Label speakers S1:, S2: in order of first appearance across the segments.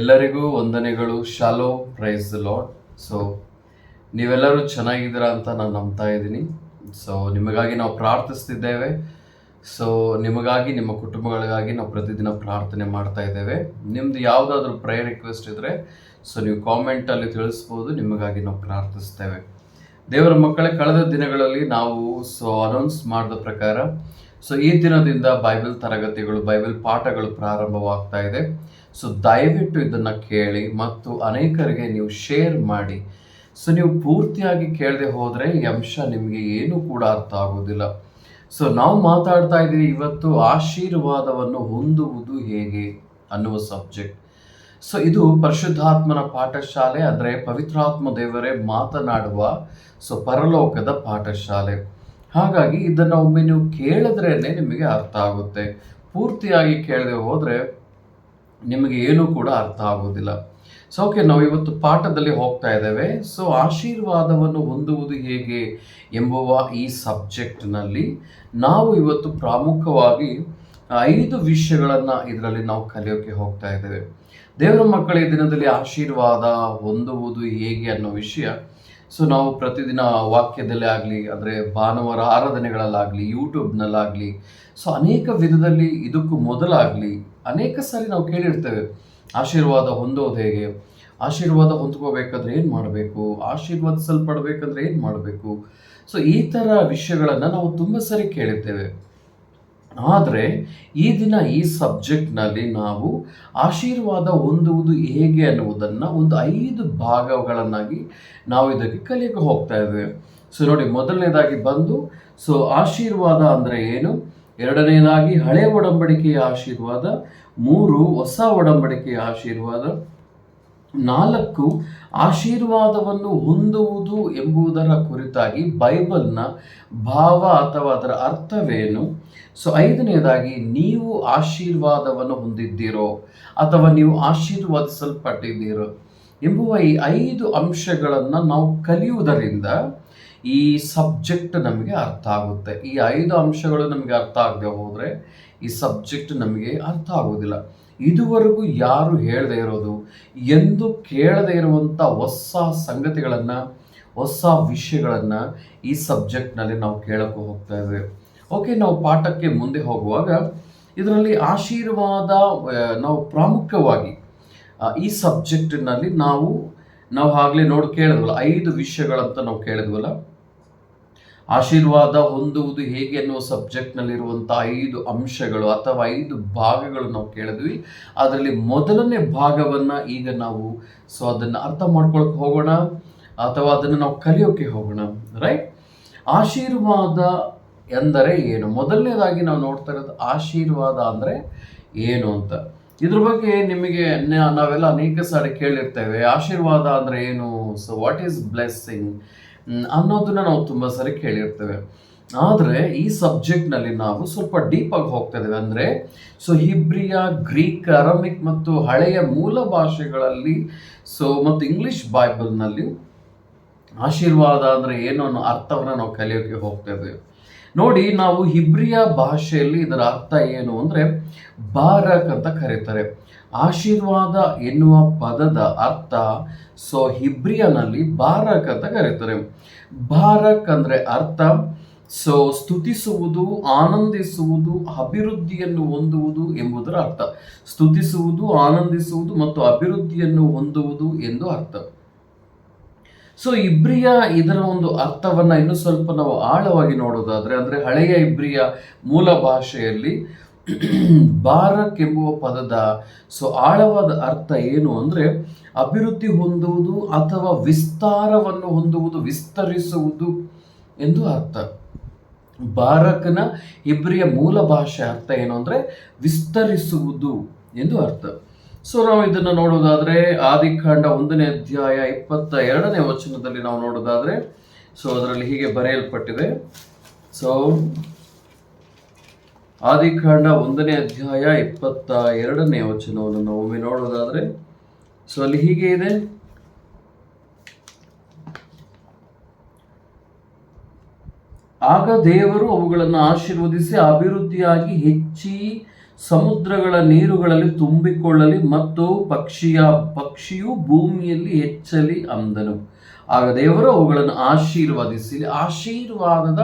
S1: ಎಲ್ಲರಿಗೂ ವಂದನೆಗಳು. Shallow price Lad so ನೀವೆಲ್ಲರೂ ಚೆನ್ನಾಗಿದ್ದೀರಾ ಅಂತ ನಾನು ನಂಬ್ತಾ ಇದ್ದೀನಿ. ಸೊ ನಿಮಗಾಗಿ ನಾವು ಪ್ರಾರ್ಥಿಸ್ತಿದ್ದೇವೆ. ಸೊ ನಿಮಗಾಗಿ, ನಿಮ್ಮ ಕುಟುಂಬಗಳಿಗಾಗಿ ನಾವು ಪ್ರತಿದಿನ ಪ್ರಾರ್ಥನೆ ಮಾಡ್ತಾ ಇದ್ದೇವೆ. ನಿಮ್ದು ಯಾವುದಾದ್ರೂ ಪ್ರೇಯರ್ ರಿಕ್ವೆಸ್ಟ್ ಇದ್ದರೆ ಸೊ ನೀವು ಕಾಮೆಂಟಲ್ಲಿ ತಿಳಿಸ್ಬೋದು, ನಿಮಗಾಗಿ ನಾವು ಪ್ರಾರ್ಥಿಸ್ತೇವೆ. ದೇವರ ಮಕ್ಕಳೇ, ಕಳೆದ ದಿನಗಳಲ್ಲಿ ನಾವು ಸೊ ಅನೌನ್ಸ್ ಮಾಡಿದ ಪ್ರಕಾರ ಸೊ ಈ ದಿನದಿಂದ ಬೈಬಲ್ ತರಗತಿಗಳು ಬೈಬಲ್ ಪಾಠಗಳು ಪ್ರಾರಂಭವಾಗ್ತಾ ಇದೆ. ಸೊ ದಯವಿಟ್ಟು ಇದನ್ನು ಕೇಳಿ ಮತ್ತು ಅನೇಕರಿಗೆ ನೀವು ಶೇರ್ ಮಾಡಿ. ಸೊ ನೀವು ಪೂರ್ತಿಯಾಗಿ ಕೇಳದೆ ಹೋದರೆ ಈ ಅಂಶ ನಿಮಗೆ ಏನೂ ಕೂಡ ಅರ್ಥ ಆಗೋದಿಲ್ಲ. ಸೊ ನಾವು ಮಾತಾಡ್ತಾ ಇದ್ದೀವಿ ಇವತ್ತು ಆಶೀರ್ವಾದವನ್ನು ಹೊಂದುವುದು ಹೇಗೆ ಅನ್ನುವ ಸಬ್ಜೆಕ್ಟ್ ಸೊ ಇದು ಪರಿಶುದ್ಧಾತ್ಮನ ಪಾಠಶಾಲೆ, ಅಂದರೆ ಪವಿತ್ರಾತ್ಮ ದೇವರೇ ಮಾತನಾಡುವ ಸೊ ಪರಲೋಕದ ಪಾಠಶಾಲೆ. ಹಾಗಾಗಿ ಇದನ್ನು ಒಮ್ಮೆ ನೀವು ಕೇಳಿದ್ರೇ ನಿಮಗೆ ಅರ್ಥ ಆಗುತ್ತೆ. ಪೂರ್ತಿಯಾಗಿ ಕೇಳದೆ ಹೋದರೆ ನಿಮಗೆ ಏನೂ ಕೂಡ ಅರ್ಥ ಆಗೋದಿಲ್ಲ. ಸೊ ಓಕೆ ನಾವು ಇವತ್ತು ಪಾಠದಲ್ಲಿ ಹೋಗ್ತಾ ಇದ್ದೇವೆ. ಸೊ ಆಶೀರ್ವಾದವನ್ನು ಹೊಂದುವುದು ಹೇಗೆ ಎಂಬುವ ಈ ಸಬ್ಜೆಕ್ಟ್ನಲ್ಲಿ ನಾವು ಇವತ್ತು ಪ್ರಾಮುಖ್ಯವಾಗಿ ಐದು ವಿಷಯಗಳನ್ನು ಇದರಲ್ಲಿ ನಾವು ಕಲಿಯೋಕೆ ಹೋಗ್ತಾ ಇದ್ದೇವೆ. ದೇವರ ಮಕ್ಕಳ ದಿನದಲ್ಲಿ ಆಶೀರ್ವಾದ ಹೊಂದುವುದು ಹೇಗೆ ಅನ್ನೋ ವಿಷಯ. ಸೊ ನಾವು ಪ್ರತಿದಿನ ವಾಕ್ಯದಲ್ಲೇ ಆಗಲಿ, ಅಂದರೆ ಭಾನುವಾರ ಆರಾಧನೆಗಳಲ್ಲಾಗಲಿ ಯೂಟ್ಯೂಬ್ನಲ್ಲಾಗಲಿ ಸೊ ಅನೇಕ ವಿಧದಲ್ಲಿ ಇದಕ್ಕೂ ಮೊದಲಾಗಲಿ ಅನೇಕ ಸಾರಿ ನಾವು ಕೇಳಿರ್ತೇವೆ, ಆಶೀರ್ವಾದ ಹೊಂದೋದು ಹೇಗೆ? ಆಶೀರ್ವಾದ ಹೊಂದ್ಕೋಬೇಕಾದ್ರೆ ಏನು ಮಾಡಬೇಕು? ಆಶೀರ್ವಾದಿಸಲ್ಪಡಬೇಕಂದ್ರೆ ಏನು ಮಾಡಬೇಕು? ಸೊ ಈ ಥರ ವಿಷಯಗಳನ್ನು ನಾವು ತುಂಬ ಸರಿ ಕೇಳಿರ್ತೇವೆ. ಆದರೆ, ಈ ದಿನ ಈ ಸಬ್ಜೆಕ್ಟ್ನಲ್ಲಿ ನಾವು ಆಶೀರ್ವಾದ ಹೊಂದುವುದು ಹೇಗೆ ಅನ್ನುವುದನ್ನು ಒಂದು ಐದು ಭಾಗಗಳನ್ನಾಗಿ ನಾವು ಇದಕ್ಕೆ ಕಲಿಯಕ್ಕೆ ಹೋಗ್ತಾ ಇದ್ದೇವೆ. ಸೊ ನೋಡಿ, ಮೊದಲನೇದಾಗಿ ಬಂದು ಸೊ ಆಶೀರ್ವಾದ ಅಂದರೆ ಏನು? ಎರಡನೇದಾಗಿ ಹಳೆ ಒಡಂಬಡಿಕೆಯ ಆಶೀರ್ವಾದ, ಮೂರು ಹೊಸ ಒಡಂಬಡಿಕೆಯ ಆಶೀರ್ವಾದ, ನಾಲ್ಕು ಆಶೀರ್ವಾದವನ್ನು ಹೊಂದುವುದು ಎಂಬುದರ ಕುರಿತಾಗಿ ಬೈಬಲ್ನ ಭಾವ ಅಥವಾ ಅದರ ಅರ್ಥವೇನು? ಸೊ ಐದನೆಯದಾಗಿ ನೀವು ಆಶೀರ್ವಾದವನ್ನು ಹೊಂದಿದ್ದೀರೋ ಅಥವಾ ನೀವು ಆಶೀರ್ವಾದಿಸಲ್ಪಟ್ಟಿದ್ದೀರೋ ಎಂಬುವ ಈ ಐದು ಅಂಶಗಳನ್ನು ನಾವು ಕಲಿಯುವುದರಿಂದ ಈ ಸಬ್ಜೆಕ್ಟ್ ನಮಗೆ ಅರ್ಥ ಆಗುತ್ತೆ. ಈ ಐದು ಅಂಶಗಳು ನಮಗೆ ಅರ್ಥ ಆಗದೆ ಹೋದರೆ ಈ ಸಬ್ಜೆಕ್ಟ್ ನಮಗೆ ಅರ್ಥ ಆಗೋದಿಲ್ಲ. ಇದುವರೆಗೂ ಯಾರು ಹೇಳದೇ ಇರೋದು, ಎಂದು ಕೇಳದೇ ಇರುವಂಥ ಹೊಸ ಸಂಗತಿಗಳನ್ನು, ಹೊಸ ವಿಷಯಗಳನ್ನು ಈ ಸಬ್ಜೆಕ್ಟ್ನಲ್ಲಿ ನಾವು ಕೇಳಕ್ಕೆ ಹೋಗ್ತಾ ಇದ್ದೇವೆ ಓಕೆ, ನಾವು ಪಾಠಕ್ಕೆ ಮುಂದೆ ಹೋಗುವಾಗ ಇದರಲ್ಲಿ ಆಶೀರ್ವಾದ ನಾವು ಪ್ರಾಮುಖ್ಯವಾಗಿ ಈ ಸಬ್ಜೆಕ್ಟಿನಲ್ಲಿ ನಾವು ನಾವು ಆಗಲೇ ನೋಡಿ ಕೇಳಿದ್ವಲ್ಲ, ಐದು ವಿಷಯಗಳಂತ ನಾವು ಕೇಳಿದ್ವಲ್ಲ ಆಶೀರ್ವಾದ ಹೊಂದುವುದು ಹೇಗೆ ಅನ್ನುವ ಸಬ್ಜೆಕ್ಟ್ನಲ್ಲಿರುವಂಥ ಐದು ಅಂಶಗಳು ಅಥವಾ ಐದು ಭಾಗಗಳು ನಾವು ಕೇಳಿದ್ವಿ. ಅದರಲ್ಲಿ ಮೊದಲನೇ ಭಾಗವನ್ನು ಈಗ ನಾವು ಸೊ ಅದನ್ನು ಅರ್ಥ ಮಾಡ್ಕೊಳಕ್ಕೆ ಹೋಗೋಣ ಅಥವಾ ಅದನ್ನು ನಾವು ಕಲಿಯೋಕೆ ಹೋಗೋಣ ರೈಟ್ ಆಶೀರ್ವಾದ ಎಂದರೆ ಏನು? ಮೊದಲನೇದಾಗಿ ನಾವು ನೋಡ್ತಾ ಇರೋದು ಆಶೀರ್ವಾದ ಅಂದರೆ ಏನು ಅಂತ. ಇದ್ರ ಬಗ್ಗೆ ನಿಮಗೆ ನಾವೆಲ್ಲ ಅನೇಕ ಸಾರಿ ಕೇಳಿರ್ತೇವೆ. ಆಶೀರ್ವಾದ ಅಂದರೆ ಏನು? ಸೊ ವಾಟ್ ಈಸ್ ಬ್ಲೆಸ್ಸಿಂಗ್ ಅನ್ನೋದನ್ನ ನಾವು ತುಂಬ ಸರಿ ಕೇಳಿರ್ತೇವೆ. ಆದರೆ ಈ ಸಬ್ಜೆಕ್ಟ್ನಲ್ಲಿ ನಾವು ಸ್ವಲ್ಪ ಡೀಪಾಗಿ ಹೋಗ್ತಾ ಇದ್ದೇವೆ ಅಂದರೆ ಸೊ ಹಿಬ್ರಿಯ ಗ್ರೀಕ್, ಅರಮಿಕ್ ಮತ್ತು ಹಳೆಯ ಮೂಲ ಭಾಷೆಗಳಲ್ಲಿ ಸೊ ಮತ್ತು ಇಂಗ್ಲಿಷ್ ಬೈಬಲ್ನಲ್ಲಿ ಆಶೀರ್ವಾದ ಅಂದರೆ ಏನು ಅನ್ನೋ ಅರ್ಥವನ್ನು ನಾವು ಕಲಿಯೋಕೆ ಹೋಗ್ತಾ ಇದ್ದೇವೆ ನೋಡಿ, ನಾವು ಹಿಬ್ರಿಯ ಭಾಷೆಯಲ್ಲಿ ಇದರ ಅರ್ಥ ಏನು ಅಂದರೆ ಬಾರಕ್ ಅಂತ ಕರೀತಾರೆ. ಆಶೀರ್ವಾದ ಎನ್ನುವ ಪದದ ಅರ್ಥ ಸೊ ಹಿಬ್ರಿಯನಲ್ಲಿ ಬಾರಕ್ ಅಂತ ಕರೀತಾರೆ. ಬಾರಕ್ ಅಂದರೆ ಅರ್ಥ, ಸೊ ಸ್ತುತಿಸುವುದು, ಆನಂದಿಸುವುದು, ಅಭಿವೃದ್ಧಿಯನ್ನು ಹೊಂದುವುದು ಎಂಬುದರ ಅರ್ಥ. ಸ್ತುತಿಸುವುದು, ಆನಂದಿಸುವುದು ಮತ್ತು ಅಭಿವೃದ್ಧಿಯನ್ನು ಹೊಂದುವುದು ಎಂದು ಅರ್ಥ. ಸೊ ಇಬ್ರಿಯ ಇದರ ಒಂದು ಅರ್ಥವನ್ನ ಇನ್ನೂ ಸ್ವಲ್ಪ ನಾವು ಆಳವಾಗಿ ನೋಡೋದಾದರೆ ಅಂದ್ರೆ ಹಳೆಯ ಇಬ್ರಿಯ ಮೂಲ ಭಾಷೆಯಲ್ಲಿ ಬಾರಕ್ ಎಂಬುವ ಪದದ ಸೊ ಆಳವಾದ ಅರ್ಥ ಏನು ಅಂದ್ರೆ ಅಭಿವೃದ್ಧಿ ಹೊಂದುವುದು ಅಥವಾ ವಿಸ್ತಾರವನ್ನು ಹೊಂದುವುದು, ವಿಸ್ತರಿಸುವುದು ಎಂದು ಅರ್ಥ. ಬಾರಕನ ಇಬ್ರಿಯ ಮೂಲ ಭಾಷೆ ಅರ್ಥ ಏನು ಅಂದ್ರೆ ವಿಸ್ತರಿಸುವುದು ಎಂದು ಅರ್ಥ. ಸೊ ನಾವು ಇದನ್ನು ನೋಡೋದಾದ್ರೆ ಆದಿಕಾಂಡ ಒಂದನೇ ಅಧ್ಯಾಯ ಇಪ್ಪತ್ತ ಎರಡನೇ ವಚನದಲ್ಲಿ ನಾವು ನೋಡೋದಾದ್ರೆ ಸೊ ಅದರಲ್ಲಿ ಹೀಗೆ ಬರೆಯಲ್ಪಟ್ಟಿದೆ. ಸೊ ಆದಿಕಾಂಡ ಒಂದನೇ ಅಧ್ಯಾಯ ಇಪ್ಪತ್ತ ಎರಡನೇ ವಚನವನ್ನು ನಾವು ಒಮ್ಮೆ ನೋಡೋದಾದ್ರೆ, ಸೊ ಅಲ್ಲಿ ಹೀಗೆ ಇದೆ. ಆಗ ದೇವರು ಅವುಗಳನ್ನು ಆಶೀರ್ವದಿಸಿ ಅಭಿವೃದ್ಧಿಯಾಗಿ ಹೆಚ್ಚಿ ಸಮುದ್ರಗಳ ನೀರುಗಳಲ್ಲಿ ತುಂಬಿಕೊಳ್ಳಲಿ ಮತ್ತು ಪಕ್ಷಿಯ, ಪಕ್ಷಿಯು ಭೂಮಿಯಲ್ಲಿ ಹೆಚ್ಚಲಿ ಅಂದನು. ಆಗ ದೇವರು ಅವುಗಳನ್ನು ಆಶೀರ್ವದಿಸಿ, ಆಶೀರ್ವಾದದ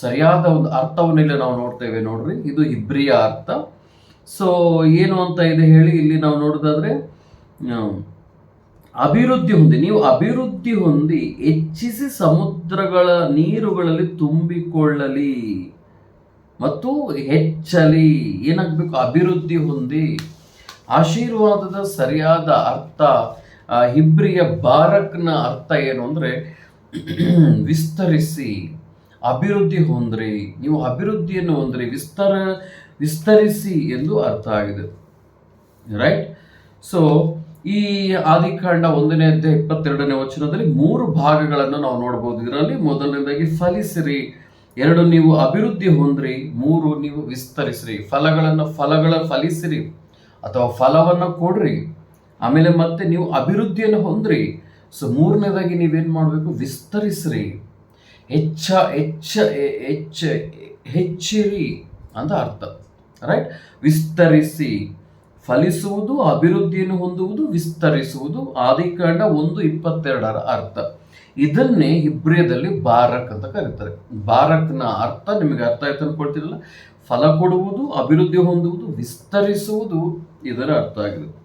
S1: ಸರಿಯಾದ ಒಂದು ಅರ್ಥವನ್ನು ಇಲ್ಲಿ ನಾವು ನೋಡ್ತೇವೆ ನೋಡ್ರಿ. ಇದು ಇಬ್ರಿಯ ಅರ್ಥ. ಸೊ ಏನು ಅಂತ ಇದೆ ಹೇಳಿ ಇಲ್ಲಿ ನಾವು ನೋಡೋದಾದ್ರೆ ಅಭಿವೃದ್ಧಿ ಹೊಂದಿ, ನೀವು ಅಭಿವೃದ್ಧಿ ಹೊಂದಿ ಹೆಚ್ಚಿಸಿ ಸಮುದ್ರಗಳ ನೀರುಗಳಲ್ಲಿ ತುಂಬಿಕೊಳ್ಳಲಿ ಮತ್ತು ಹೆಚ್ಚಲಿ, ಏನಾಗಬೇಕು? ಅಭಿವೃದ್ಧಿ ಹೊಂದಿ. ಆಶೀರ್ವಾದದ ಸರಿಯಾದ ಅರ್ಥ ಹಿಬ್ರಿಯ ಬಾರಕ್ನ ಅರ್ಥ ಏನು ಅಂದರೆ, ವಿಸ್ತರಿಸಿ. ಅಭಿವೃದ್ಧಿ ಹೊಂದ್ರಿ, ನೀವು ಅಭಿವೃದ್ಧಿಯನ್ನು ಹೊಂದ್ರಿ, ವಿಸ್ತಾರ, ವಿಸ್ತರಿಸಿ ಎಂದು ಅರ್ಥ ಆಗಿದೆ. ರೈಟ್ ಸೊ ಈ ಆದಿಕಾಂಡ ಒಂದನೇ ಅಧ್ಯಾಯ ಇಪ್ಪತ್ತೆರಡನೇ ವಚನದಲ್ಲಿ ಮೂರು ಭಾಗಗಳನ್ನು ನಾವು ನೋಡಬಹುದು ಇದರಲ್ಲಿ ಮೊದಲನೇದಾಗಿ ಫಲಿಸಿರಿ, ಎರಡು ನೀವು ಅಭಿವೃದ್ಧಿ ಹೊಂದ್ರಿ, ಮೂರು ನೀವು ವಿಸ್ತರಿಸ್ರಿ. ಫಲಗಳನ್ನು ಫಲಗಳ ಫಲಿಸಿರಿ ಅಥವಾ ಫಲವನ್ನು ಕೊಡ್ರಿ. ಆಮೇಲೆ ಮತ್ತೆ ನೀವು ಅಭಿವೃದ್ಧಿಯನ್ನು ಹೊಂದ್ರಿ. ಸೊ ಮೂರನೇದಾಗಿ ನೀವೇನು ಮಾಡಬೇಕು? ವಿಸ್ತರಿಸ್ರಿ. ಹೆಚ್ಚ ಹೆಚ್ಚ ಹೆಚ್ಚ ಹೆಚ್ಚಿರಿ ಅಂತ ಅರ್ಥ. ರೈಟ್ ವಿಸ್ತರಿಸಿ. ಫಲಿಸುವುದು, ಅಭಿವೃದ್ಧಿಯನ್ನು ಹೊಂದುವುದು, ವಿಸ್ತರಿಸುವುದು ಆದಿಕಾಂಡ ಒಂದು, ಇಪ್ಪತ್ತೆರಡರ ಅರ್ಥ. ಇದನ್ನೇ ಇಬ್ರಿಯದಲ್ಲಿ ಬಾರಕ್ ಅಂತ ಕರೀತಾರೆ. ಬಾರಕ್ನ ಅರ್ಥ ನಿಮಗೆ ಅರ್ಥ ಆಯ್ತು ಅನ್ಕೊಳ್ತಿರಲ್ಲ? ಫಲ ಕೊಡುವುದು, ಅಭಿವೃದ್ಧಿ ಹೊಂದುವುದು, ವಿಸ್ತರಿಸುವುದು ಇದರ ಅರ್ಥ ಆಗಿದೆ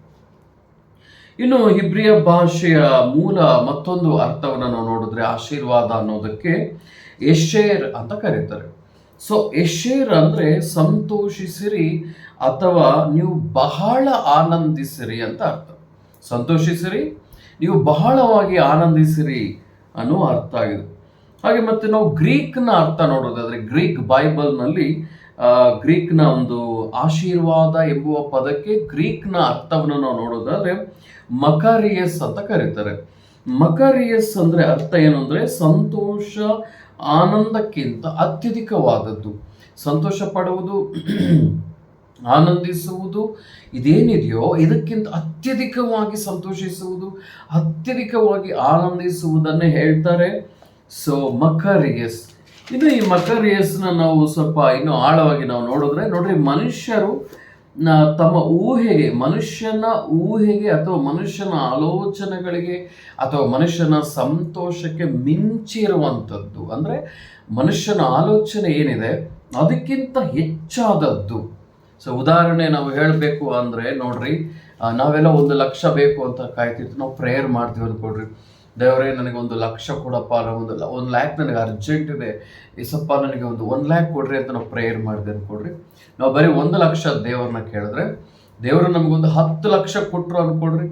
S1: ಇನ್ನು ಹಿಬ್ರಿಯ ಭಾಷೆಯ ಮೂಲ ಮತ್ತೊಂದು ಅರ್ಥವನ್ನು ನಾವು ನೋಡಿದ್ರೆ ಆಶೀರ್ವಾದ ಅನ್ನೋದಕ್ಕೆ ಎಶೇರ್ ಅಂತ ಕರೀತಾರೆ. ಸೊ ಎಶೇರ್ ಅಂದ್ರೆ ಸಂತೋಷಿಸಿರಿ ಅಥವಾ ನೀವು ಬಹಳ ಆನಂದಿಸಿರಿ ಅಂತ ಅರ್ಥ. ಸಂತೋಷಿಸಿರಿ, ನೀವು ಬಹಳವಾಗಿ ಆನಂದಿಸಿರಿ ಅನ್ನೋ ಅರ್ಥ ಆಗಿದೆ ಹಾಗೆ ಮತ್ತೆ ನಾವು ಗ್ರೀಕ್ನ ಅರ್ಥ ನೋಡೋದಾದ್ರೆ ಗ್ರೀಕ್ ಬೈಬಲ್ನಲ್ಲಿ ಗ್ರೀಕ್ನ ಒಂದು ಆಶೀರ್ವಾದ ಎಂಬುವ ಪದಕ್ಕೆ ಗ್ರೀಕ್ನ ಅರ್ಥವನ್ನು ನಾವು ನೋಡೋದಾದ್ರೆ ಮಕಾರಿಯಸ್ ಅಂತ ಕರೀತಾರೆ. ಮಕಾರಿಯಸ್ ಅಂದ್ರೆ ಅರ್ಥ ಏನು ಅಂದ್ರೆ ಸಂತೋಷ, ಆನಂದಕ್ಕಿಂತ ಅತ್ಯಧಿಕವಾದದ್ದು. ಸಂತೋಷ ಪಡುವುದು, ಆನಂದಿಸುವುದು, ಇದೇನಿದೆಯೋ ಇದಕ್ಕಿಂತ ಅತ್ಯಧಿಕವಾಗಿ ಸಂತೋಷಿಸುವುದು, ಅತ್ಯಧಿಕವಾಗಿ ಆನಂದಿಸುವುದನ್ನೇ ಹೇಳ್ತಾರೆ. So makarios. ಇನ್ನು ಈ ಮಕರಿಯಸ್ನ ನಾವು ಸ್ವಲ್ಪ ಇನ್ನು ಆಳವಾಗಿ ನಾವು ನೋಡಿದ್ರೆ, ನೋಡ್ರಿ ಮನುಷ್ಯರು ತಮ್ಮ ಊಹೆಗೆ, ಮನುಷ್ಯನ ಊಹೆಗೆ ಅಥವಾ ಮನುಷ್ಯನ ಆಲೋಚನೆಗಳಿಗೆ ಅಥವಾ ಮನುಷ್ಯನ ಸಂತೋಷಕ್ಕೆ ಮಿಂಚಿರುವಂಥದ್ದು. ಅಂದರೆ ಮನುಷ್ಯನ ಆಲೋಚನೆ ಏನಿದೆ, ಅದಕ್ಕಿಂತ ಹೆಚ್ಚಾದದ್ದು. ಸೊ ಉದಾಹರಣೆ ನಾವು ಹೇಳಬೇಕು ಅಂದರೆ, ನೋಡ್ರಿ ನಾವೆಲ್ಲ ಒಂದು ಲಕ್ಷ ಬೇಕು ಅಂತ ಕಾಯ್ತಿರ್ತೀವಿ, ನಾವು ಪ್ರೇಯರ್ ಮಾಡ್ತೀವಿ ಅನ್ಕೊಡ್ರಿ ದೇವರೇ, ನನಗೆ ಒಂದು ಲಕ್ಷ ಕೊಡಪ್ಪ ನಾನು ಒಂದು ಒಂದು ಲ್ಯಾಕ್ ನನಗೆ ಅರ್ಜೆಂಟ್ ಇದೆ. ಇಸಪ್ಪ ನನಗೆ ಒಂದು ಒನ್ ಲ್ಯಾಕ್ ಕೊಡ್ರಿ ಅಂತ ನಾವು ಪ್ರೇಯರ್ ಮಾಡಿದೆ ಕೊಡ್ರಿ ನಾವು ಬರೀ ಒಂದು ಲಕ್ಷ ದೇವ್ರನ್ನ ಕೇಳಿದ್ರೆ, ದೇವರು ನಮಗೊಂದು ಹತ್ತು ಲಕ್ಷ ಕೊಟ್ಟರು ಅಂದ್ಕೊಡ್ರಿ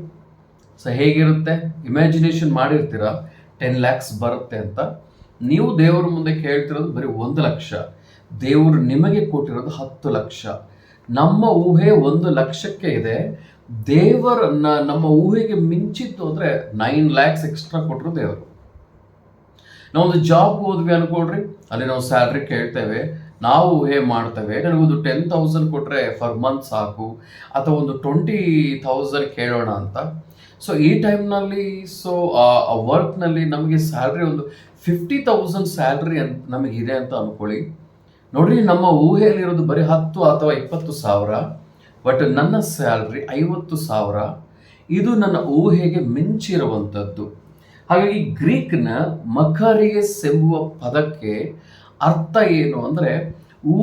S1: ಸೊ ಹೇಗಿರುತ್ತೆ? ಇಮ್ಯಾಜಿನೇಷನ್ ಮಾಡಿರ್ತೀರಾ? ಟೆನ್ ಲ್ಯಾಕ್ಸ್ ಬರುತ್ತೆ ಅಂತ. ನೀವು ದೇವರ ಮುಂದೆ ಕೇಳ್ತಿರೋದು ಬರೀ ಒಂದು ಲಕ್ಷ. ದೇವರು ನಿಮಗೆ ಕೊಟ್ಟಿರೋದು ಹತ್ತು ಲಕ್ಷ. ನಮ್ಮ ಊಹೆ ಒಂದು ಲಕ್ಷಕ್ಕೆ ಇದೆ. ದೇವರ ನಮ್ಮ ಊಹೆಗೆ ಮಿಂಚಿತ್ತು ಅಂದ್ರೆ ನೈನ್ ಲ್ಯಾಕ್ಸ್ ಎಕ್ಸ್ಟ್ರಾ ಕೊಟ್ಟರು ದೇವರು. ನಾವೊಂದು ಜಾಬ್ ಹೋದ್ವಿ ಅನ್ಕೊಳ್ರಿ, ಅಲ್ಲಿ ನಾವು ಸ್ಯಾಲ್ರಿ ಕೇಳ್ತೇವೆ, ನಾವು ಊಹೆ ಮಾಡ್ತೇವೆ. ನನಗೊಂದು ಟೆನ್ ತೌಸಂಡ್ ಕೊಟ್ಟರೆ ಫರ್ ಮಂತ್ ಸಾಕು, ಅಥವಾ ಒಂದು ಟ್ವೆಂಟಿ ತೌಸಂಡ್ ಕೇಳೋಣ ಅಂತ. ಸೊ ಈ ಟೈಮ್ನಲ್ಲಿ ಸೊ ಆ ವರ್ಕ್ನಲ್ಲಿ ನಮಗೆ ಸ್ಯಾಲ್ರಿ ಒಂದು ಫಿಫ್ಟಿ ತೌಸಂಡ್ ಸ್ಯಾಲ್ರಿ ಅಂತ ನಮಗಿದೆ ಅಂತ ಅನ್ಕೊಳ್ಳಿ. ನೋಡ್ರಿ, ನಮ್ಮ ಊಹೆಯಲ್ಲಿರೋದು ಬರೀ ಹತ್ತು ಅಥವಾ ಇಪ್ಪತ್ತು ಸಾವಿರ, ಬಟ್ ನನ್ನ ಸ್ಯಾಲ್ರಿ ಐವತ್ತು ಸಾವಿರ. ಇದು ನನ್ನ ಊಹೆಗೆ ಮಿಂಚಿರುವಂಥದ್ದು. ಹಾಗಾಗಿ ಗ್ರೀಕ್ನ ಮಕರಿಯಸ್ ಸೆಂಬುವ ಪದಕ್ಕೆ ಅರ್ಥ ಏನು ಅಂದರೆ,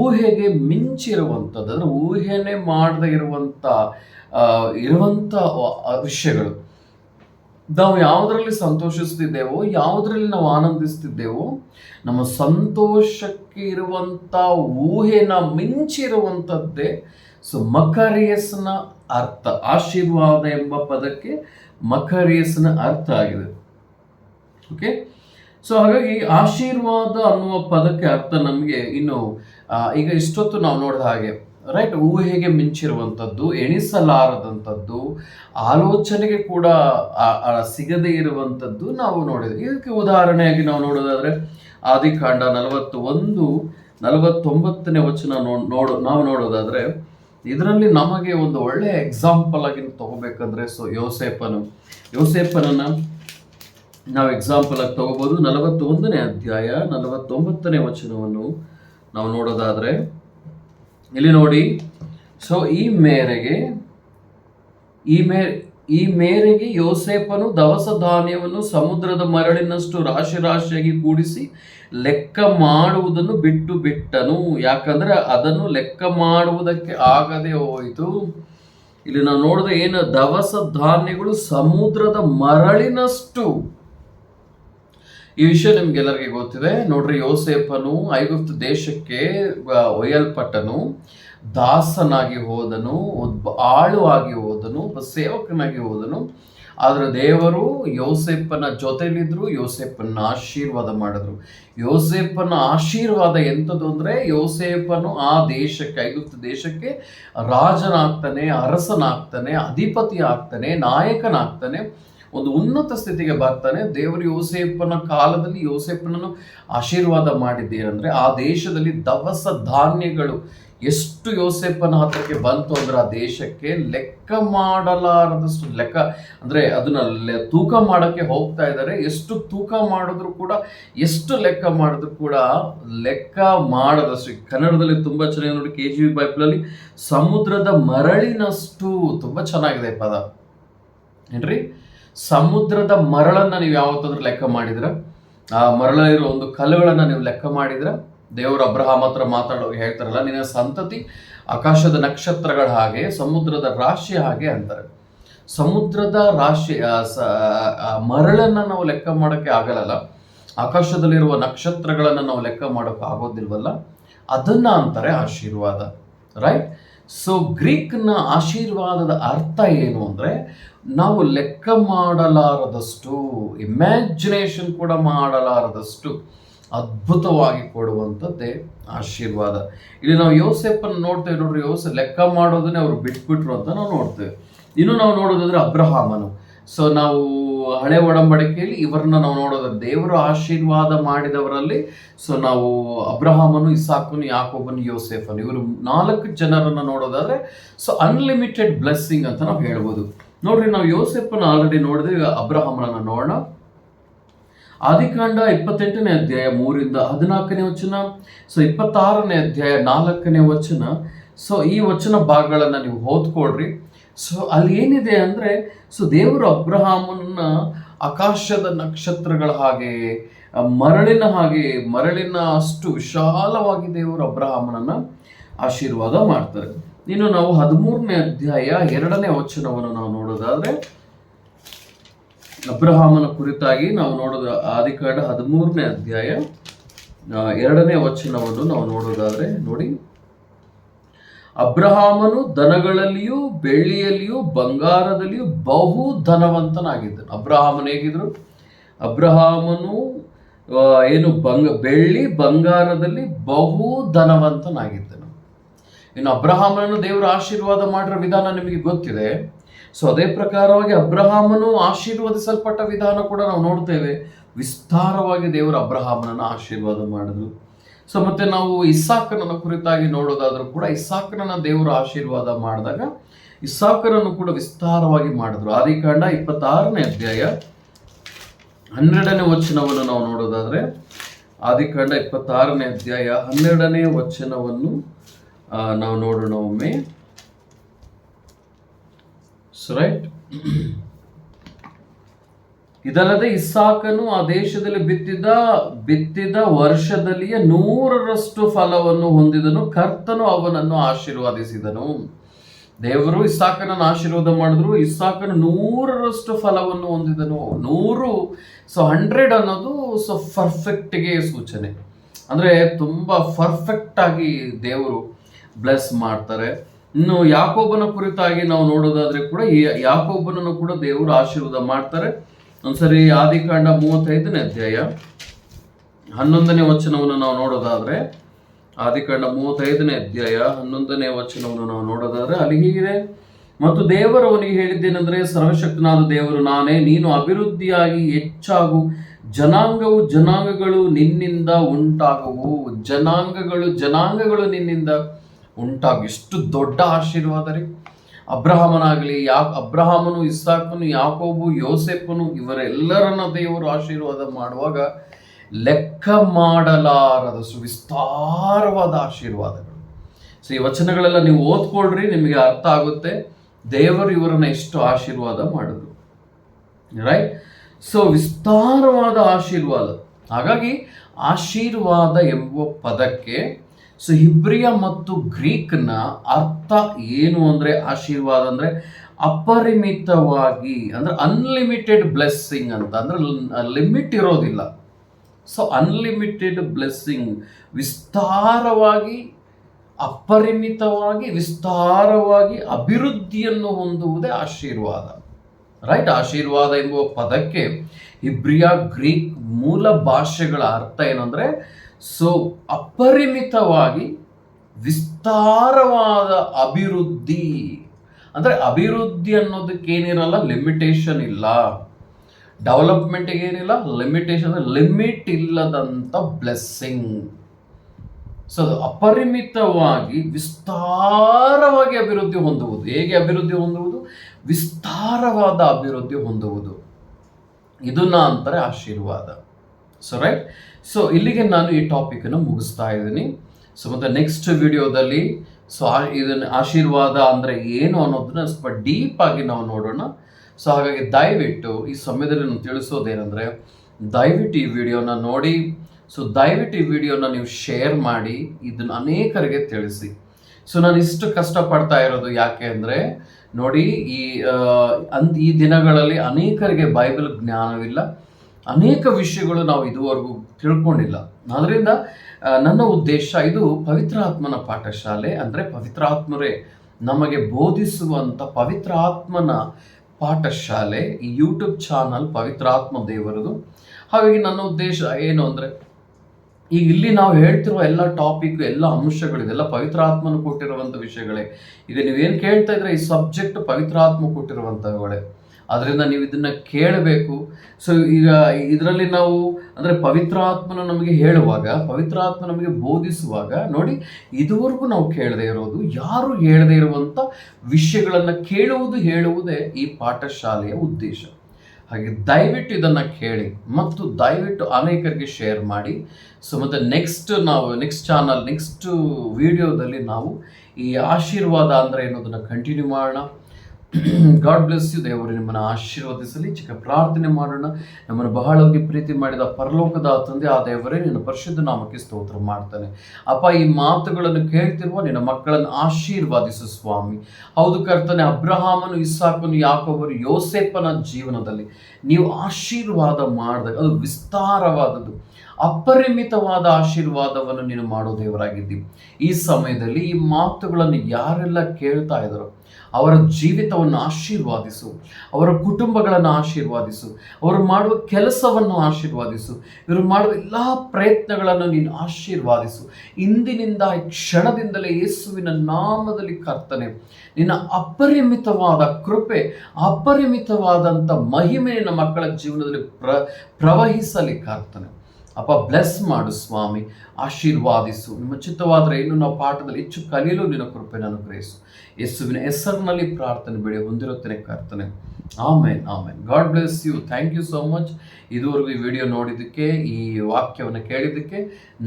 S1: ಊಹೆಗೆ ಮಿಂಚಿರುವಂಥದ್ದು, ಅಂದರೆ ಊಹೆನೇ ಮಾಡದೇ ಇರುವಂಥ ಇರುವಂಥ ವಿಷಯಗಳು. ನಾವು ಯಾವುದರಲ್ಲಿ ಸಂತೋಷಿಸ್ತಿದ್ದೇವೋ, ಯಾವುದರಲ್ಲಿ ನಾವು ಆನಂದಿಸ್ತಿದ್ದೇವೋ, ನಮ್ಮ ಸಂತೋಷಕ್ಕೆ ಇರುವಂಥ ಊಹೆನ ಮಿಂಚಿರುವಂಥದ್ದೇ ಸೊ ಮಕರಿಯಸ್ನ ಅರ್ಥ, ಆಶೀರ್ವಾದ ಎಂಬ ಪದಕ್ಕೆ ಮಕರಿಯಸ್ನ ಅರ್ಥ ಆಗಿದೆ. ಓಕೆ ಸೊ ಹಾಗಾಗಿ ಆಶೀರ್ವಾದ ಅನ್ನುವ ಪದಕ್ಕೆ ಅರ್ಥ ನಮಗೆ ಇನ್ನು ಈಗ ಇಷ್ಟೊತ್ತು ನಾವು ನೋಡಿದ ಹಾಗೆ ರೈಟ್ ಊಹೆಗೆ ಮಿಂಚಿರುವಂಥದ್ದು, ಎಣಿಸಲಾರದಂಥದ್ದು, ಆಲೋಚನೆಗೆ ಕೂಡ ಸಿಗದೇ ಇರುವಂಥದ್ದು ನಾವು ನೋಡಿದ್ವಿ. ಇದಕ್ಕೆ ಉದಾಹರಣೆಯಾಗಿ ನಾವು ನೋಡೋದಾದ್ರೆ, ಆದಿಕಾಂಡ ನಲವತ್ತು ಒಂದು ನಲವತ್ತೊಂಬತ್ತನೇ ವಚನ ನೋಡು, ನಾವು ನೋಡೋದಾದ್ರೆ, ಇದರಲ್ಲಿ ನಮಗೆ ಒಂದು ಒಳ್ಳೆಯ ಎಕ್ಸಾಂಪಲ್ ಆಗಿ ತಗೋಬೇಕಂದ್ರೆ, ಸೊ ಯೋಸೇಪನು ಯೋಸೇಪನನ್ನ ನಾವು ಎಕ್ಸಾಂಪಲ್ ಆಗಿ ತಗೋಬಹುದು ನಲವತ್ತೊಂದನೇ ಅಧ್ಯಾಯ, ನಲವತ್ತೊಂಬತ್ತನೇ ವಚನವನ್ನು ನಾವು ನೋಡೋದಾದ್ರೆ ಇಲ್ಲಿ ನೋಡಿ. ಸೊ ಈ ಮೇರೆಗೆ, ಈ ಮೇ, ಈ ಮೇರೆಗೆ ಯೋಸೇಪನು ದವಸ ಧಾನ್ಯವನ್ನು ಸಮುದ್ರದ ಮರಳಿನಷ್ಟು ರಾಶಿ ರಾಶಿಯಾಗಿ ಕೂಡಿಸಿ ಲೆಕ್ಕ ಮಾಡುವುದನ್ನು ಬಿಟ್ಟು ಬಿಟ್ಟನು. ಯಾಕಂದ್ರೆ ಅದನ್ನು ಲೆಕ್ಕ ಮಾಡುವುದಕ್ಕೆ ಆಗದೆ ಹೋಯಿತು. ಇಲ್ಲಿ ನಾವು ನೋಡಿದ್ರೆ ಏನು? ದವಸ ಧಾನ್ಯಗಳು ಸಮುದ್ರದ ಮರಳಿನಷ್ಟು ಈ ವಿಷಯ ನಿಮ್ಗೆಲ್ಲರಿಗೆ ಗೊತ್ತಿದೆ. ನೋಡ್ರಿ, ಯೋಸೇಫನು ಐಗುಪ್ತ ದೇಶಕ್ಕೆ ಒಯ್ಯಲ್ಪಟ್ಟನು. ದಾಸನಾಗಿ ಹೋದನು, ಒಬ್ಬ ಆಳು ಆಗಿ ಹೋದನು ಸೇವಕನಾಗಿ ಹೋದನು. ಆದ್ರೆ ದೇವರು ಯೋಸೇಪನ ಜೊತೆಲಿದ್ರು, ಯೋಸೆಫನ ಆಶೀರ್ವಾದ ಮಾಡಿದ್ರು. ಯೋಸೇಪನ ಆಶೀರ್ವಾದ ಎಂಥದ್ದು ಅಂದ್ರೆ ಯೋಸೇಪನು ಆ ದೇಶಕ್ಕೆ, ಐಗುಪ್ತ ದೇಶಕ್ಕೆ ರಾಜನಾಗ್ತಾನೆ, ಅರಸನಾಗ್ತಾನೆ ಅಧಿಪತಿ ಆಗ್ತಾನೆ ನಾಯಕನಾಗ್ತಾನೆ. ಒಂದು ಉನ್ನತ ಸ್ಥಿತಿಗೆ ಬರ್ತಾನೆ, ದೇವರು ಯೋಸೇಪನ ಕಾಲದಲ್ಲಿ ಯೋಸೇಪನನ್ನು ಆಶೀರ್ವಾದ ಮಾಡಿದ್ದೇನೆಂದ್ರೆ, ಆ ದೇಶದಲ್ಲಿ ದವಸ ಧಾನ್ಯಗಳು ಎಷ್ಟು ಯೋಸೇಪನ ಹತ್ರಕ್ಕೆ ಬಂತು ಅಂದ್ರೆ, ಆ ದೇಶಕ್ಕೆ ಲೆಕ್ಕ ಮಾಡಲಾರದಷ್ಟು ಲೆಕ್ಕ, ಅಂದ್ರೆ ಅದನ್ನ ತೂಕ ಮಾಡಕ್ಕೆ ಹೋಗ್ತಾ ಇದ್ದಾರೆ. ಎಷ್ಟು ತೂಕ ಮಾಡಿದ್ರು ಕೂಡ, ಎಷ್ಟು ಲೆಕ್ಕ ಮಾಡಿದ್ರು ಕೂಡ, ಲೆಕ್ಕ ಮಾಡದಷ್ಟು ಕನ್ನಡದಲ್ಲಿ ತುಂಬಾ ಚೆನ್ನಾಗಿ ನೋಡಿ ಕೆ ಜಿ ವಿ ಬೈಬಲಲ್ಲಿ ಸಮುದ್ರದ ಮರಳಿನಷ್ಟು ತುಂಬಾ ಚೆನ್ನಾಗಿದೆ ಪದ. ಏನ್ರಿ? ಸಮುದ್ರದ ಮರಳನ್ನ ನೀವು ಯಾವತ್ತಾದ್ರೂ ಲೆಕ್ಕ ಮಾಡಿದ್ರ? ಆ ಮರಳಲ್ಲಿರೋ ಒಂದು ಕಲ್ಲುಗಳನ್ನು ನೀವು ಲೆಕ್ಕ ಮಾಡಿದ್ರ? ದೇವರು ಅಬ್ರಹಾಮ್ ಹತ್ರ ಮಾತಾಡೋ ಹೇಳ್ತಾರಲ್ಲ, ನಿನ್ನ ಸಂತತಿ ಆಕಾಶದ ನಕ್ಷತ್ರಗಳ ಹಾಗೆ, ಸಮುದ್ರದ ರಾಶಿ ಹಾಗೆ ಅಂತಾರೆ. ಸಮುದ್ರದ ರಾಶಿ ಮರಳನ್ನು ನಾವು ಲೆಕ್ಕ ಮಾಡೋಕ್ಕೆ ಆಗಲ್ಲ ಆಕಾಶದಲ್ಲಿರುವ ನಕ್ಷತ್ರಗಳನ್ನು ನಾವು ಲೆಕ್ಕ ಮಾಡೋಕೆ ಆಗೋದಿಲ್ವಲ್ಲ? ಅದನ್ನ ಅಂತಾರೆ ಆಶೀರ್ವಾದ. ರೈಟ್ ಸೊ ಗ್ರೀಕ್ನ ಆಶೀರ್ವಾದದ ಅರ್ಥ ಏನು ಅಂದರೆ, ನಾವು ಲೆಕ್ಕ ಮಾಡಲಾರದಷ್ಟು ಇಮ್ಯಾಜಿನೇಷನ್ ಕೂಡ ಮಾಡಲಾರದಷ್ಟು ಅದ್ಭುತವಾಗಿ ಕೊಡುವಂಥದ್ದೇ ಆಶೀರ್ವಾದ. ಇಲ್ಲಿ ನಾವು ಯೋಸೆಪ್ಪನ್ನು ನೋಡ್ತೇವೆ ನೋಡ್ರಿ ಯೋಸೆ ಲೆಕ್ಕ ಮಾಡೋದನ್ನೇ ಅವರು ಬಿಟ್ಬಿಟ್ರು ಅಂತ ನಾವು ನೋಡ್ತೇವೆ. ಇನ್ನು ನಾವು ನೋಡೋದಾದ್ರೆ ಅಬ್ರಹಾಮನು. ಸೊ ನಾವು ಹಳೆ ಒಡಂಬಡಿಕೆಯಲ್ಲಿ ಇವರನ್ನ ನಾವು ನೋಡೋದಾದರೆ ದೇವರು ಆಶೀರ್ವಾದ ಮಾಡಿದವರಲ್ಲಿ ಸೊ ನಾವು ಅಬ್ರಹಾಮನು, ಇಸಾಕನು, ಯಾಕೋಬನು, ಯೋಸೆಫನು, ಇವರು ನಾಲ್ಕು ಜನರನ್ನು ನೋಡೋದಾದ್ರೆ ಸೊ ಅನ್ಲಿಮಿಟೆಡ್ ಬ್ಲೆಸ್ಸಿಂಗ್ ಅಂತ ನಾವು ಹೇಳ್ಬೋದು. ನೋಡ್ರಿ, ನಾವು ಯೋಸೆಫನ ಆಲ್ರೆಡಿ ನೋಡಿದ್ರೆ ಅಬ್ರಹಾಮನನ್ನ ನೋಡೋಣ. ಆದಿಕಾಂಡ ಇಪ್ಪತ್ತೆಂಟನೇ ಅಧ್ಯಾಯ ಮೂರಿಂದ ಹದಿನಾಲ್ಕನೇ ವಚನ. ಸೊ ಇಪ್ಪತ್ತಾರನೇ ಅಧ್ಯಾಯ ನಾಲ್ಕನೇ ವಚನ. ಸೊ ಈ ವಚನ ಭಾಗಗಳನ್ನು ನೀವು ಓದ್ಕೊಳ್ರಿ. ಸೊ ಅಲ್ಲಿ ಏನಿದೆ ಅಂದರೆ ಸೊ ದೇವರು ಅಬ್ರಹಾಮನ್ನ ಆಕಾಶದ ನಕ್ಷತ್ರಗಳ ಹಾಗೆ ಮರಳಿನ ಹಾಗೆ, ಮರಳಿನ ಅಷ್ಟು ವಿಶಾಲವಾಗಿ ದೇವರು ಅಬ್ರಹಾಮನನ್ನ ಆಶೀರ್ವಾದ ಮಾಡ್ತಾರೆ. ಇನ್ನು ನಾವು ಹದಿಮೂರನೇ ಅಧ್ಯಾಯ ಎರಡನೇ ವಚನವನ್ನು ನಾವು ನೋಡೋದಾದ್ರೆ, ಅಬ್ರಹಾಮನ ಕುರಿತಾಗಿ ನಾವು ನೋಡೋದ ಆದಿಕಾಂಡ ಹದಿಮೂರನೇ ಅಧ್ಯಾಯ ಎರಡನೇ ವಚನವನ್ನು ನಾವು ನೋಡೋದಾದ್ರೆ, ನೋಡಿ. ಅಬ್ರಹಾಮನು ದನಗಳಲ್ಲಿಯೂ, ಬೆಳ್ಳಿಯಲ್ಲಿಯೂ, ಬಂಗಾರದಲ್ಲಿಯೂ ಬಹು ಧನವಂತನಾಗಿದ್ದನು. ಅಬ್ರಹಾಮನು ಹೇಗಿದ್ರು? ಅಬ್ರಹಾಮನು ಏನು, ಬಂಗ, ಬೆಳ್ಳಿ, ಬಂಗಾರದಲ್ಲಿ ಬಹು ಧನವಂತನಾಗಿದ್ದನು. ಇನ್ನು ಅಬ್ರಹಾಮನನ್ನು ದೇವರು ಆಶೀರ್ವಾದ ಮಾಡಿರೋ ವಿಧಾನ ನಿಮಗೆ ಗೊತ್ತಿದೆ. ಸೊ, ಅದೇ ಪ್ರಕಾರವಾಗಿ ಅಬ್ರಹಾಮನು ಆಶೀರ್ವದಿಸಲ್ಪಟ್ಟ ವಿಧಾನ ಕೂಡ ನಾವು ನೋಡ್ತೇವೆ. ವಿಸ್ತಾರವಾಗಿ ದೇವರು ಅಬ್ರಹಾಮನನ್ನು ಆಶೀರ್ವಾದ ಮಾಡಿದ್ರು. ಸೊ ಮತ್ತೆ ನಾವು ಇಸ್ಸಾಕನನ್ನ ಕುರಿತಾಗಿ ನೋಡೋದಾದ್ರೂ ಕೂಡ ಇಸ್ಸಾಕನನ್ನ ದೇವರು ಆಶೀರ್ವಾದ ಮಾಡಿದಾಗ ಇಸ್ಸಾಕನನ್ನು ಕೂಡ ವಿಸ್ತಾರವಾಗಿ ಮಾಡಿದ್ರು. ಆದಿಕಾಂಡ ಇಪ್ಪತ್ತಾರನೇ ಅಧ್ಯಾಯ ಹನ್ನೆರಡನೇ ವಚನವನ್ನು ನಾವು ನೋಡೋದಾದ್ರೆ ಆದಿಕಾಂಡ ಇಪ್ಪತ್ತಾರನೇ ಅಧ್ಯಾಯ ಹನ್ನೆರಡನೇ ವಚನವನ್ನು ನಾವು ನೋಡೋಣ ಒಮ್ಮೆ. ರೈಟ್ ಇದಲ್ಲದೆ ಇಸ್ಸಾಕನು ಆ ದೇಶದಲ್ಲಿ ಬಿತ್ತಿದ ಬಿತ್ತಿದ ವರ್ಷದಲ್ಲಿಯೇ ನೂರರಷ್ಟು ಫಲವನ್ನು ಹೊಂದಿದನು. ಕರ್ತನು ಅವನನ್ನು ಆಶೀರ್ವಾದಿಸಿದನು. ದೇವರು ಇಸ್ಸಾಕನನ್ನು ಆಶೀರ್ವಾದ ಮಾಡಿದ್ರು. ಇಸ್ಸಾಕನು ನೂರರಷ್ಟು ಫಲವನ್ನು ಹೊಂದಿದನು. ನೂರು, ಸೊ ಹಂಡ್ರೆಡ್ ಅನ್ನೋದು ಸೊ ಪರ್ಫೆಕ್ಟ್ಗೆ ಸೂಚನೆ. ಅಂದ್ರೆ ತುಂಬಾ ಪರ್ಫೆಕ್ಟ್ ಆಗಿ ದೇವರು ಬ್ಲೆಸ್ ಮಾಡ್ತಾರೆ. ಇನ್ನು ಯಾಕೋಬನ ಕುರಿತಾಗಿ ನಾವು ನೋಡೋದಾದ್ರೆ ಕೂಡ, ಯಾಕೋಬನನ್ನು ಕೂಡ ದೇವರು ಆಶೀರ್ವಾದ ಮಾಡ್ತಾರೆ. ಒಂದ್ಸರಿ ಆದಿಕಾಂಡ ಮೂವತ್ತೈದನೇ ಅಧ್ಯಾಯ ಹನ್ನೊಂದನೇ ವಚನವನ್ನು ನಾವು ನೋಡೋದಾದ್ರೆ, ಆದಿಕಾಂಡ ಮೂವತ್ತೈದನೇ ಅಧ್ಯಾಯ ಹನ್ನೊಂದನೇ ವಚನವನ್ನು ನಾವು ನೋಡೋದಾದ್ರೆ, ಅಲ್ಲಿ ಹೀಗಿದೆ, ಮತ್ತು ದೇವರು ಅವನಿಗೆ ಹೇಳಿದ್ದೇನೆಂದ್ರೆ, ಸರ್ವಶಕ್ತನಾದ ದೇವರು ನಾನೇ, ನೀನು ಅಭಿವೃದ್ಧಿಯಾಗಿ ಹೆಚ್ಚಾಗು, ಜನಾಂಗವು ಜನಾಂಗಗಳು ನಿನ್ನಿಂದ ಉಂಟಾಗುವು, ಜನಾಂಗಗಳು ಜನಾಂಗಗಳು ನಿನ್ನಿಂದ ಉಂಟಾಗು. ಎಷ್ಟು ದೊಡ್ಡ ಆಶೀರ್ವಾದ ರೀ. ಅಬ್ರಹಾಮನಾಗಲಿ ಯಾ ಅಬ್ರಹಾಮನು ಇಸ್ಸಾಕನು ಯಾಕೋಬು, ಯೋಸೆಫನು ಇವರೆಲ್ಲರನ್ನ ದೇವರು ಆಶೀರ್ವಾದ ಮಾಡುವಾಗ ಲೆಕ್ಕ ಮಾಡಲಾರದ ಸುವಿಸ್ತಾರವಾದ ಆಶೀರ್ವಾದಗಳು. ಸೊ ಈ ವಚನಗಳೆಲ್ಲ ನೀವು ಓದ್ಕೊಳ್ರಿ, ನಿಮಗೆ ಅರ್ಥ ಆಗುತ್ತೆ. ದೇವರು ಇವರನ್ನ ಎಷ್ಟು ಆಶೀರ್ವಾದ ಮಾಡಿದ್ರು. ರೈಟ್ ಸೊ ವಿಸ್ತಾರವಾದ ಆಶೀರ್ವಾದ. ಹಾಗಾಗಿ ಆಶೀರ್ವಾದ ಎಂಬುವ ಪದಕ್ಕೆ ಸೊ ಹಿಬ್ರಿಯ ಮತ್ತು ಗ್ರೀಕ್ನ ಅರ್ಥ ಏನು ಅಂದರೆ ಆಶೀರ್ವಾದ ಅಂದರೆ ಅಪರಿಮಿತವಾಗಿ ಅಂದರೆ ಅನ್ಲಿಮಿಟೆಡ್ ಬ್ಲೆಸ್ಸಿಂಗ್ ಅಂತ ಅಂದರೆ ಲಿಮಿಟ್ ಇರೋದಿಲ್ಲ. ಸೊ ಅನ್ಲಿಮಿಟೆಡ್ ಬ್ಲೆಸ್ಸಿಂಗ್ ವಿಸ್ತಾರವಾಗಿ, ಅಪರಿಮಿತವಾಗಿ, ವಿಸ್ತಾರವಾಗಿ ಅಭಿವೃದ್ಧಿಯನ್ನು ಹೊಂದುವುದೇ ಆಶೀರ್ವಾದ. ರೈಟ್ ಆಶೀರ್ವಾದ ಎಂಬುವ ಪದಕ್ಕೆ ಇಬ್ರಿಯಾ ಗ್ರೀಕ್ ಮೂಲ ಭಾಷೆಗಳ ಅರ್ಥ ಏನಂದ್ರೆ ಸೊ ಅಪರಿಮಿತವಾಗಿ ವಿಸ್ತಾರವಾದ ಅಭಿವೃದ್ಧಿ. ಅಂದರೆ ಅಭಿವೃದ್ಧಿ ಅನ್ನೋದಕ್ಕೆ ಏನಿರಲ್ಲ ಲಿಮಿಟೇಷನ್ ಇಲ್ಲ. ಡೆವಲಪ್ಮೆಂಟ್ಗೆ ಏನಿಲ್ಲ ಲಿಮಿಟೇಷನ್ ಲಿಮಿಟ್ ಇಲ್ಲದಂಥ ಬ್ಲೆಸ್ಸಿಂಗ್ ಸೊ ಅದು ಅಪರಿಮಿತವಾಗಿ ವಿಸ್ತಾರವಾಗಿ ಅಭಿವೃದ್ಧಿ ಹೊಂದುವುದು. ಹೇಗೆ ಅಭಿವೃದ್ಧಿ ಹೊಂದುವುದು? ವಿಸ್ತಾರವಾದ ಅಭಿವೃದ್ಧಿ ಹೊಂದುವುದು. ಇದನ್ನ ಅಂತಾರೆ ಆಶೀರ್ವಾದ. ಸೊ ರೈಟ್ ಸೊ ಇಲ್ಲಿಗೆ ನಾನು ಈ ಟಾಪಿಕನ್ನು ಮುಗಿಸ್ತಾ ಇದ್ದೀನಿ. ಸೊ ಮತ್ತೆ ನೆಕ್ಸ್ಟ್ ವಿಡಿಯೋದಲ್ಲಿ ಸೊ ಇದನ್ನು ಆಶೀರ್ವಾದ ಅಂದರೆ ಏನು ಅನ್ನೋದನ್ನ ಸ್ವಲ್ಪ ಡೀಪ್ ಆಗಿ ನಾವು ನೋಡೋಣ. ಸೊ ಹಾಗಾಗಿ ದಯವಿಟ್ಟು ಈ ಸಮಯದಲ್ಲಿ ನಾನು ತಿಳಿಸೋದೇನೆಂದರೆ, ದಯವಿಟ್ಟು ಈ ವಿಡಿಯೋನ ನೋಡಿ. ಸೊ ದಯವಿಟ್ಟು ಈ ವಿಡಿಯೋನ ನೀವು ಶೇರ್ ಮಾಡಿ, ಇದನ್ನು ಅನೇಕರಿಗೆ ತಿಳಿಸಿ. ಸೊ ನಾನು ಇಷ್ಟು ಕಷ್ಟಪಡ್ತಾ ಇರೋದು ಯಾಕೆ ಅಂದರೆ, ನೋಡಿ ಈ ಈ ದಿನಗಳಲ್ಲಿ ಅನೇಕರಿಗೆ ಬೈಬಲ್ ಜ್ಞಾನವಿಲ್ಲ. ಅನೇಕ ವಿಷಯಗಳು ನಾವು ಇದುವರೆಗೂ ತಿಳ್ಕೊಂಡಿಲ್ಲ. ಆದ್ದರಿಂದ ನನ್ನ ಉದ್ದೇಶ ಇದು ಪವಿತ್ರಾತ್ಮನ ಪಾಠಶಾಲೆ ಅಂದರೆ ಪವಿತ್ರಾತ್ಮರೇ ನಮಗೆ ಬೋಧಿಸುವಂಥ ಪವಿತ್ರಾತ್ಮನ ಪಾಠಶಾಲೆ ಈ ಯೂಟ್ಯೂಬ್ ಚಾನಲ್ ಪವಿತ್ರಾತ್ಮ ದೇವರದು. ಹಾಗಾಗಿ ನನ್ನ ಉದ್ದೇಶ ಏನು ಅಂದರೆ ಈಗ ಇಲ್ಲಿ ನಾವು ಹೇಳ್ತಿರುವ ಎಲ್ಲ ಟಾಪಿಕ್, ಎಲ್ಲ ಅಂಶಗಳಿದೆಲ್ಲ ಪವಿತ್ರಾತ್ಮನು ಕೊಟ್ಟಿರುವಂಥ ವಿಷಯಗಳೇ. ಈಗ ಏನು ಕೇಳ್ತಾ ಇದ್ರೆ ಈ ಸಬ್ಜೆಕ್ಟ್ ಪವಿತ್ರಾತ್ಮ ಕೊಟ್ಟಿರುವಂಥವುಗಳೇ ಅದರಿಂದ ನೀವು ಇದನ್ನು ಕೇಳಬೇಕು. ಸೊ ಈಗ ಇದರಲ್ಲಿ ನಾವು ಅಂದರೆ ಪವಿತ್ರಾತ್ಮನ ನಮಗೆ ಹೇಳುವಾಗ ಪವಿತ್ರಾತ್ಮ ನಮಗೆ ಬೋಧಿಸುವಾಗ ನೋಡಿ, ಇದುವರೆಗೂ ನಾವು ಕೇಳದೇ ಇರೋದು, ಯಾರು ಹೇಳದೇ ಇರುವಂಥ ವಿಷಯಗಳನ್ನು ಕೇಳುವುದು, ಹೇಳುವುದೇ ಈ ಪಾಠಶಾಲೆಯ ಉದ್ದೇಶ. ಹಾಗೆ ದಯವಿಟ್ಟು ಇದನ್ನು ಕೇಳಿ ಮತ್ತು ದಯವಿಟ್ಟು ಅನೇಕರಿಗೆ ಶೇರ್ ಮಾಡಿ. ಸೊ ಮತ್ತು ನೆಕ್ಸ್ಟ್ ನಾವು ನೆಕ್ಸ್ಟ್ ಚಾನಲ್ ನೆಕ್ಸ್ಟ್ ವಿಡಿಯೋದಲ್ಲಿ ನಾವು ಈ ಆಶೀರ್ವಾದ ಅಂದರೆ ಅನ್ನೋದನ್ನು ಕಂಟಿನ್ಯೂ ಮಾಡೋಣ. ಗಾಡ್ ಬ್ಲೆಸ್ ಯು ದೇವರು, ನಿಮ್ಮನ್ನು ಆಶೀರ್ವದಿಸಲಿ, ಚಿಕ್ಕ ಪ್ರಾರ್ಥನೆ ಮಾಡೋಣ. ನಮ್ಮನ್ನು ಬಹಳವಾಗಿ ಪ್ರೀತಿ ಮಾಡಿದ ಪರಲೋಕದ ತಂದೆ, ಆ ದೇವರೇ, ನಿನ್ನ ಪರಿಶುದ್ಧ ನಾಮಕ್ಕೆ ಸ್ತೋತ್ರ ಮಾಡ್ತಾನೆ. ಅಪ್ಪ, ಈ ಮಾತುಗಳನ್ನು ಕೇಳ್ತಿರುವ ನಿನ್ನ ಮಕ್ಕಳನ್ನು ಆಶೀರ್ವಾದಿಸು, ಸ್ವಾಮಿ. ಹೌದು ಕರ್ತನೆ, ಅಬ್ರಹಾಮನು, ಇಸಾಕನು ಯಾಕೊಬ್ಬರು ಯೋಸೇಪನ ಜೀವನದಲ್ಲಿ ನೀವು ಆಶೀರ್ವಾದ ಮಾಡಿದಾಗ ಅದು ವಿಸ್ತಾರವಾದದ್ದು. ಅಪರಿಮಿತವಾದ ಆಶೀರ್ವಾದವನ್ನು ನೀನು ಮಾಡೋ ದೇವರಾಗಿದ್ದೀವಿ ಈ ಸಮಯದಲ್ಲಿ ಈ ಮಾತುಗಳನ್ನು ಯಾರೆಲ್ಲ ಕೇಳ್ತಾ ಇದ್ದಾರೋ ಅವರ ಜೀವಿತವನ್ನು ಆಶೀರ್ವಾದಿಸು. ಅವರ ಕುಟುಂಬಗಳನ್ನು ಆಶೀರ್ವಾದಿಸು. ಅವರು ಮಾಡುವ ಕೆಲಸವನ್ನು ಆಶೀರ್ವಾದಿಸು. ಇವರು ಮಾಡುವ ಎಲ್ಲ ಪ್ರಯತ್ನಗಳನ್ನು ನೀನು ಆಶೀರ್ವಾದಿಸು. ಇಂದಿನಿಂದ ಕ್ಷಣದಿಂದಲೇ ಯೇಸುವಿನ ನಾಮದಲ್ಲಿ ಕರ್ತನೆ, ನಿನ್ನ ಅಪರಿಮಿತವಾದ ಕೃಪೆ, ಅಪರಿಮಿತವಾದಂಥ ಮಹಿಮೆ ನಿನ್ನ ಮಕ್ಕಳ ಜೀವನದಲ್ಲಿ ಪ್ರ, ಪ್ರವಹಿಸಲಿ ಕರ್ತನೆ. ಅಪ್ಪ ಬ್ಲೆಸ್ ಮಾಡು ಸ್ವಾಮಿ, ಆಶೀರ್ವಾದಿಸು. ನಿಮ್ಮ ಚಿತ್ತವಾದರೆ ಇನ್ನು ನಾವು ಪಾಠದಲ್ಲಿ ಹೆಚ್ಚು ಕಲಿಯಲು ನಿನ್ನ ಕೃಪೆಯನ್ನು ಅನುಗ್ರಹಿಸು. ಯೇಸುವಿನ ಹೆಸರಿನಲ್ಲಿ ಪ್ರಾರ್ಥನೆ ಬೇಡ ಹೊಂದಿರುತ್ತೇನೆ ಕರ್ತನೆ. Amen amen God bless you thank you so much ಇದುವರೆಗೂ ಈ ವಿಡಿಯೋ ನೋಡಿದ್ದಕ್ಕೆ, ಈ ವಾಕ್ಯವನ್ನು ಕೇಳಿದ್ದಕ್ಕೆ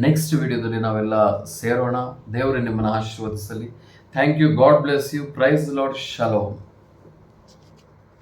S1: ನೆಕ್ಸ್ಟ್ ವಿಡಿಯೋದಲ್ಲಿ ನಾವೆಲ್ಲ ಸೇರೋಣ. ದೇವರೇ ನಿಮ್ಮನ್ನು ಆಶೀರ್ವದಿಸಲಿ. Thank you God bless you praise Lord shalom